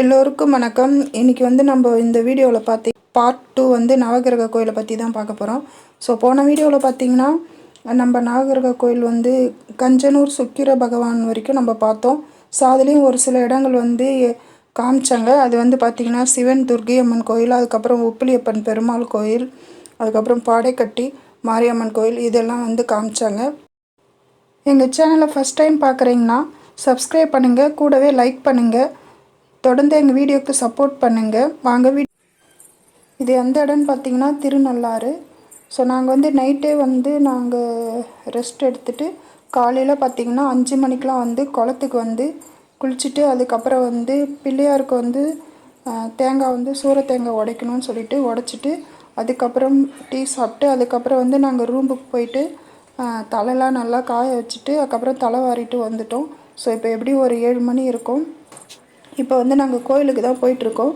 எல்லோருக்கும் வணக்கம். இன்றைக்கி வந்து நம்ம இந்த வீடியோவில் பார்த்தி பார்ட் டூ வந்து நவகிரக கோயிலை பற்றி தான் பார்க்க போகிறோம் ஸோ போன வீடியோவில் பார்த்தீங்கன்னா நம்ம நவகிரக கோயில் வந்து கஞ்சனூர் சுக்கிர பகவான் வரைக்கும் நம்ம பார்த்தோம். ஸோ அதுலேயும் ஒரு சில இடங்கள் வந்து காமிச்சாங்க. அது வந்து பார்த்திங்கன்னா சிவன் துர்கை அம்மன் கோயில் அதுக்கப்புறம் உப்பிலியப்பன் பெருமாள் கோயில் அதுக்கப்புறம் பாடைக்கட்டி மாரியம்மன் கோயில் இதெல்லாம் வந்து காமிச்சாங்க. எங்கள் சேனலை ஃபஸ்ட் டைம் பார்க்குறீங்கன்னா சப்ஸ்கிரைப் பண்ணுங்கள் கூடவே லைக் பண்ணுங்கள் தொடர்ந்து எங்கள் வீடியோக்கு சப்போர்ட் பண்ணுங்கள் வாங்க வீ இது எந்த இடம்னு பார்த்தீங்கன்னா திருநள்ளாறு. ஸோ நாங்கள் வந்து நைட்டே வந்து நாங்கள் ரெஸ்ட் எடுத்துகிட்டு காலையில் பார்த்திங்கன்னா அஞ்சு மணிக்கெலாம் வந்து குளத்துக்கு வந்து குளிச்சுட்டு அதுக்கப்புறம் வந்து பிள்ளையாருக்கு வந்து தேங்காய் வந்து சூற தேங்காய் உடைக்கணும்னு சொல்லிட்டு உடச்சிட்டு அதுக்கப்புறம் டீ சாப்பிட்டு அதுக்கப்புறம் வந்து நாங்கள் ரூமுக்கு போயிட்டு தலைலாம் நல்லா காய வச்சுட்டு அதுக்கப்புறம் தலை வாரிட்டு வந்துட்டோம். ஸோ இப்போ எப்படி ஒரு ஏழு மணி இருக்கும். இப்போ வந்து நாங்கள் கோயிலுக்கு தான் போயிட்டுருக்கோம்.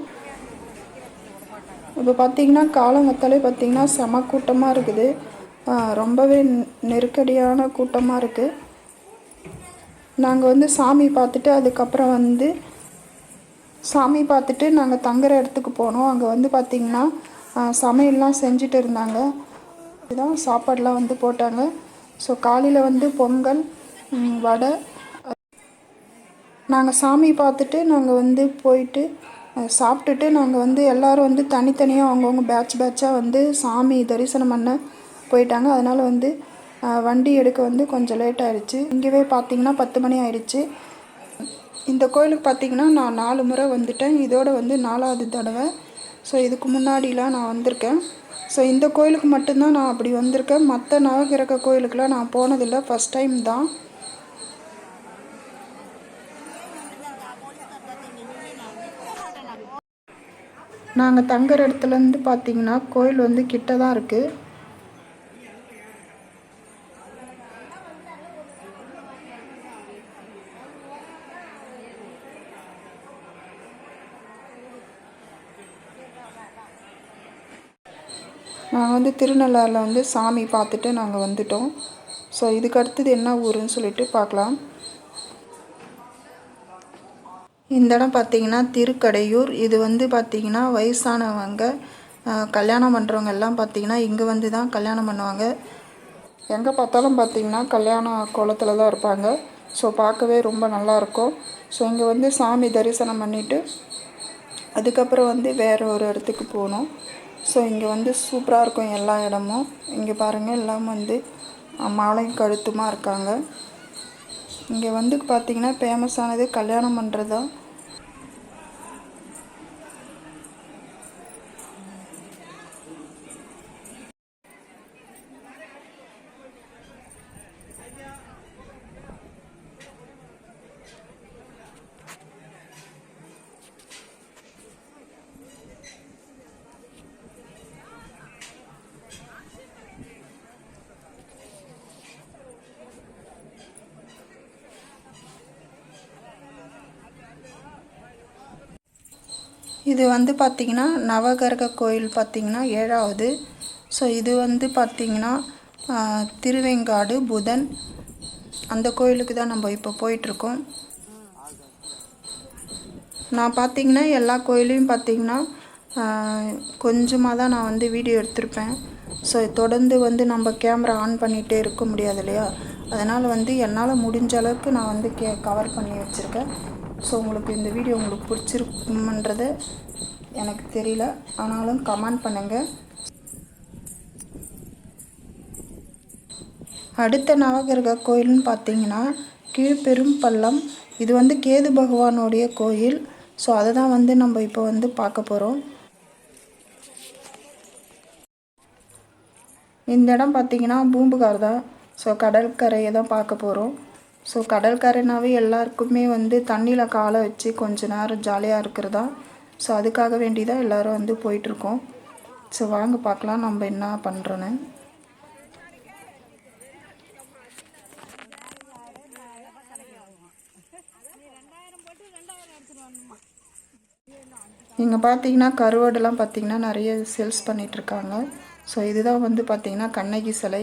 இப்போ பார்த்திங்கன்னா காலங்கத்தாலே பார்த்திங்கன்னா செம கூட்டமாக இருக்குது. ரொம்பவே நெருக்கடியான கூட்டமாக இருக்குது நாங்கள் வந்து சாமி பார்த்துட்டு அதுக்கப்புறம் வந்து சாமி பார்த்துட்டு நாங்கள் தங்குற இடத்துக்கு போனோம். அங்கே வந்து பார்த்திங்கன்னா சமையல்லாம் செஞ்சுட்டு இருந்தாங்க. இதுதான் சாப்பாடெலாம் வந்து போட்டாங்க. ஸோ காலையில் வந்து பொங்கல் வடை நாங்கள் சாமி பார்த்துட்டு நாங்கள் வந்து போயிட்டு சாப்பிட்டுட்டு நாங்கள் வந்து எல்லோரும் வந்து தனித்தனியாக அவங்கவுங்க பேட்ச் பேட்சாக வந்து சாமி தரிசனம் பண்ண போயிட்டாங்க. அதனால் வந்து வண்டி எடுக்க வந்து கொஞ்சம் லேட் ஆகிடுச்சு இங்கேவே பார்த்தீங்கன்னா பத்து மணி ஆயிடுச்சு. இந்த கோயிலுக்கு பார்த்தீங்கன்னா நான் நாலு முறை வந்துட்டேன். இதோட வந்து நாலாவது தடவை. ஸோ இதுக்கு முன்னாடிலாம் நான் வந்திருக்கேன். ஸோ இந்த கோயிலுக்கு மட்டும்தான் நான் அப்படி வந்திருக்கேன். மற்ற நவகிரக கோயிலுக்கெலாம் நான் போனதில்லை. ஃபஸ்ட் டைம் தான். நாங்கள் தங்குற இடத்துலேருந்து பார்த்தீங்கன்னா கோயில் வந்து கிட்ட தான் இருக்குது நாங்கள் வந்து திருநள்ளாறில் வந்து சாமி பார்த்துட்டு நாங்கள் வந்துட்டோம். ஸோ இதுக்கு அடுத்தது என்ன ஊருன்னு சொல்லிட்டு பார்க்கலாம் இந்த இடம் பார்த்திங்கன்னா திருக்கடையூர். இது வந்து பார்த்திங்கன்னா வயசானவங்க கல்யாணம் பண்ணுறவங்க எல்லாம் பார்த்திங்கன்னா இங்கே வந்து தான் கல்யாணம் பண்ணுவாங்க. எங்கே பார்த்தாலும் பார்த்திங்கன்னா கல்யாண கோலத்தில் தான் இருப்பாங்க. ஸோ பார்க்கவே ரொம்ப நல்லாயிருக்கும் ஸோ இங்கே வந்து சாமி தரிசனம் பண்ணிவிட்டு அதுக்கப்புறம் வந்து வேறு ஒரு இடத்துக்கு போகணும். ஸோ இங்கே வந்து சூப்பராக இருக்கும் எல்லா இடமும். இங்கே பாருங்கள் எல்லாம் வந்து மாலையும் கழுத்துமாக இருக்காங்க. இங்கே வந்து பார்த்திங்கன்னா ஃபேமஸானது கல்யாணம் பண்ணுறது தான் இது வந்து பார்த்திங்கன்னா நவகரக கோயில் பார்த்திங்கன்னா ஏழாவது. ஸோ இது வந்து பார்த்திங்கன்னா திருவெங்காடு புதன். அந்த கோயிலுக்கு தான் நம்ம இப்போ போயிட்டுருக்கோம். நான் பார்த்திங்கன்னா எல்லா கோயிலையும் பார்த்திங்கன்னா கொஞ்சமாக தான் நான் வந்து வீடியோ எடுத்திருப்பேன். ஸோ தொடர்ந்து வந்து நம்ம கேமரா ஆன் பண்ணிகிட்டே இருக்க முடியாது இல்லையா? அதனால் வந்து என்னால் முடிஞ்ச அளவுக்கு நான் வந்து கே கவர் பண்ணி வச்சுருக்கேன். ஸோ உங்களுக்கு இந்த வீடியோ உங்களுக்கு பிடிச்சிருக்குமன்றது எனக்கு தெரியல. ஆனாலும் கமெண்ட் பண்ணுங்கள் அடுத்த நவகிரக கோயில்னு பார்த்தீங்கன்னா கீழ்பெரும் பள்ளம். இது வந்து கேது பகவானுடைய கோயில். ஸோ அதை தான் வந்து நம்ம இப்போ வந்து பார்க்க போகிறோம் இந்த இடம் பார்த்திங்கன்னா பூம்புகார் தான். ஸோ கடற்கரையை தான் பார்க்க போகிறோம் ஸோ கடற்கரைனாவே எல்லாருக்குமே வந்து தண்ணியில் காலை வச்சு கொஞ்ச நேரம் ஜாலியாக இருக்கிறதா? ஸோ அதுக்காக வேண்டி தான் எல்லோரும் வந்து போயிட்டுருக்கோம். ஸோ வாங்க பார்க்கலாம் நம்ம என்ன பண்ணுறோன்னு இங்கே பார்த்தீங்கன்னா கருவாடெல்லாம் பார்த்தீங்கன்னா நிறைய சேல்ஸ் பண்ணிகிட்ருக்காங்க ஸோ இதுதான் வந்து பார்த்திங்கன்னா கண்ணகி சிலை.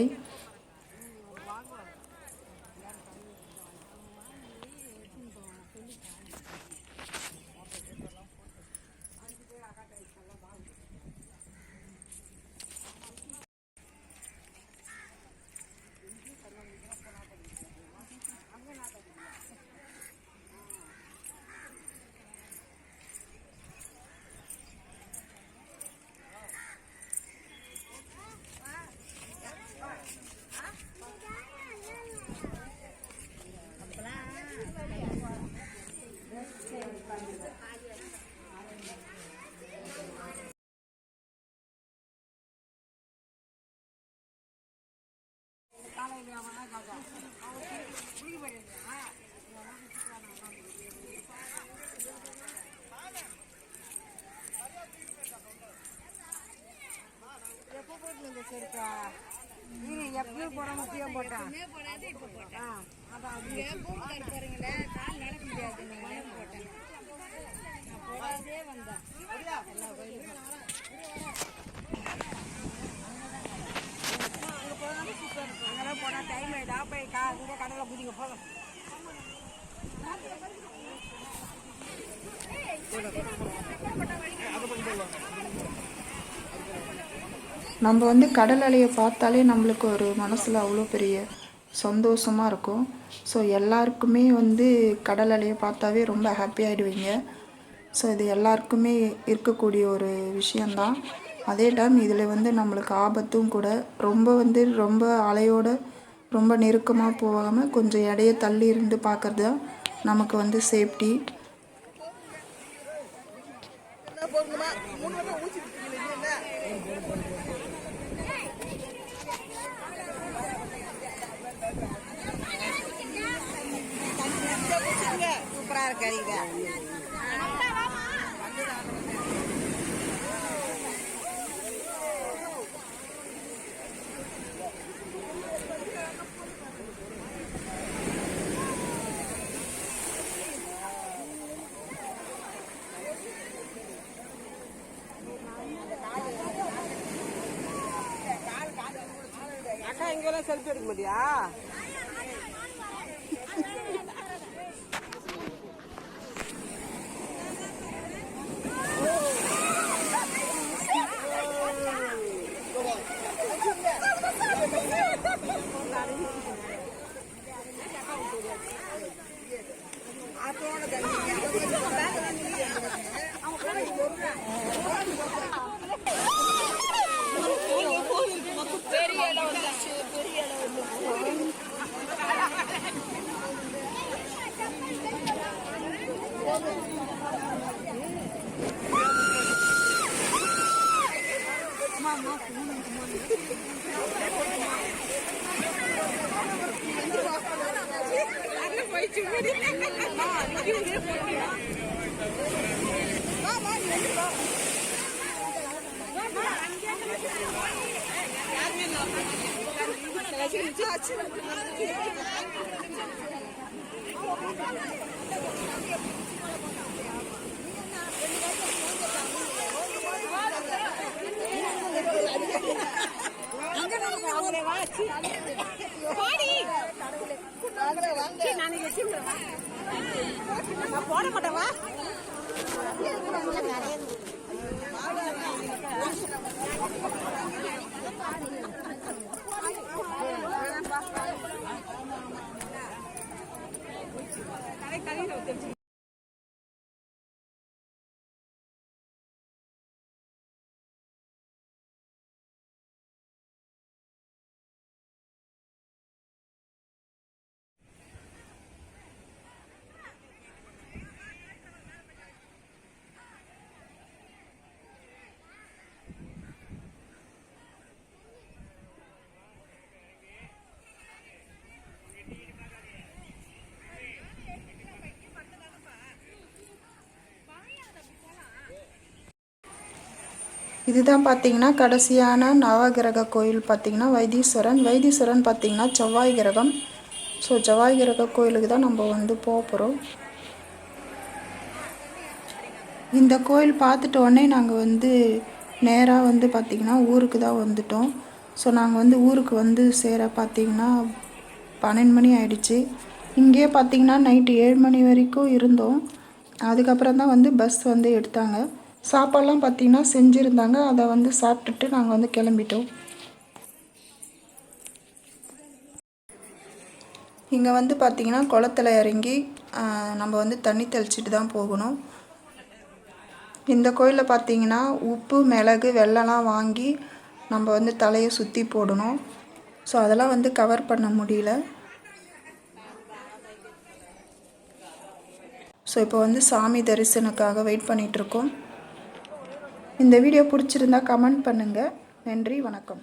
எப்போ போட்டு சரிக்கா நீ எப்பயும் போட முக்கியம் போட்டான் ஆ அதான் அது பாருங்களே கால் நடக்க முடியாது நான் போட்டேன் நான் போடாதே வந்தேன் எல்லா கோயிலுக்கும் அங்கெல்லாம் போனால் டைம் ஆகிடா போய் குதிங்க நம்ம வந்து கடல் அலையை பார்த்தாலே நம்மளுக்கு ஒரு மனசில் அவ்வளோ பெரிய சந்தோஷமாக இருக்கும். ஸோ எல்லாருக்குமே வந்து கடல் அலையை பார்த்தாவே ரொம்ப ஹாப்பி ஆகிடுவீங்க ஸோ இது எல்லாருக்குமே இருக்கக்கூடிய ஒரு விஷயந்தான் அதே டைம் இதில் வந்து நம்மளுக்கு ஆபத்தும் கூட ரொம்ப வந்து ரொம்ப அலையோட ரொம்ப நெருக்கமாக போகாமல் கொஞ்சம் இடைய தள்ளி இருந்து பார்க்குறது தான் நமக்கு வந்து சேஃப்டி சூப்பராக இருக்கு இங்கெல்லாம் செல்ஃபி எடுக்க আছে நான் போட மாட்டேவா இதுதான் பார்த்தீங்கன்னா கடைசியான நவகிரக கோயில் பார்த்தீங்கன்னா வைத்தீஸ்வரன். வைத்தீஸ்வரன் பார்த்திங்கன்னா செவ்வாய் கிரகம். ஸோ செவ்வாய் கிரக கோயிலுக்கு தான் நம்ம வந்து போக போகிறோம் இந்த கோயில் பார்த்துட்ட உடனே நாங்கள் வந்து நேராக வந்து பார்த்திங்கன்னா ஊருக்கு தான் வந்துட்டோம். ஸோ நாங்கள் வந்து ஊருக்கு வந்து சேர பார்த்திங்கன்னா பன்னெண்டு மணி ஆயிடுச்சு. இங்கேயே பார்த்திங்கன்னா நைட்டு ஏழு மணி வரைக்கும் இருந்தோம். அதுக்கப்புறம் தான் வந்து பஸ் வந்து எடுத்தாங்க. சாப்பாடெலாம் பார்த்திங்கன்னா செஞ்சுருந்தாங்க. அதை வந்து சாப்பிட்டுட்டு நாங்கள் வந்து கிளம்பிட்டோம். இங்கே வந்து பார்த்திங்கன்னா குளத்துல இறங்கி நம்ம வந்து தண்ணி தெளிச்சிட்டு தான் போகணும். இந்த கோயிலில் பார்த்தீங்கன்னா உப்பு மிளகு வெள்ளம்லாம் வாங்கி நம்ம வந்து தலையை சுற்றி போடணும். ஸோ அதெல்லாம் வந்து கவர் பண்ண முடியல. ஸோ இப்போ வந்து சாமி தரிசனுக்காக வெயிட் பண்ணிகிட்ருக்கோம் இந்த வீடியோ பிடிச்சிருந்தா கமெண்ட் பண்ணுங்கள் நன்றி வணக்கம்.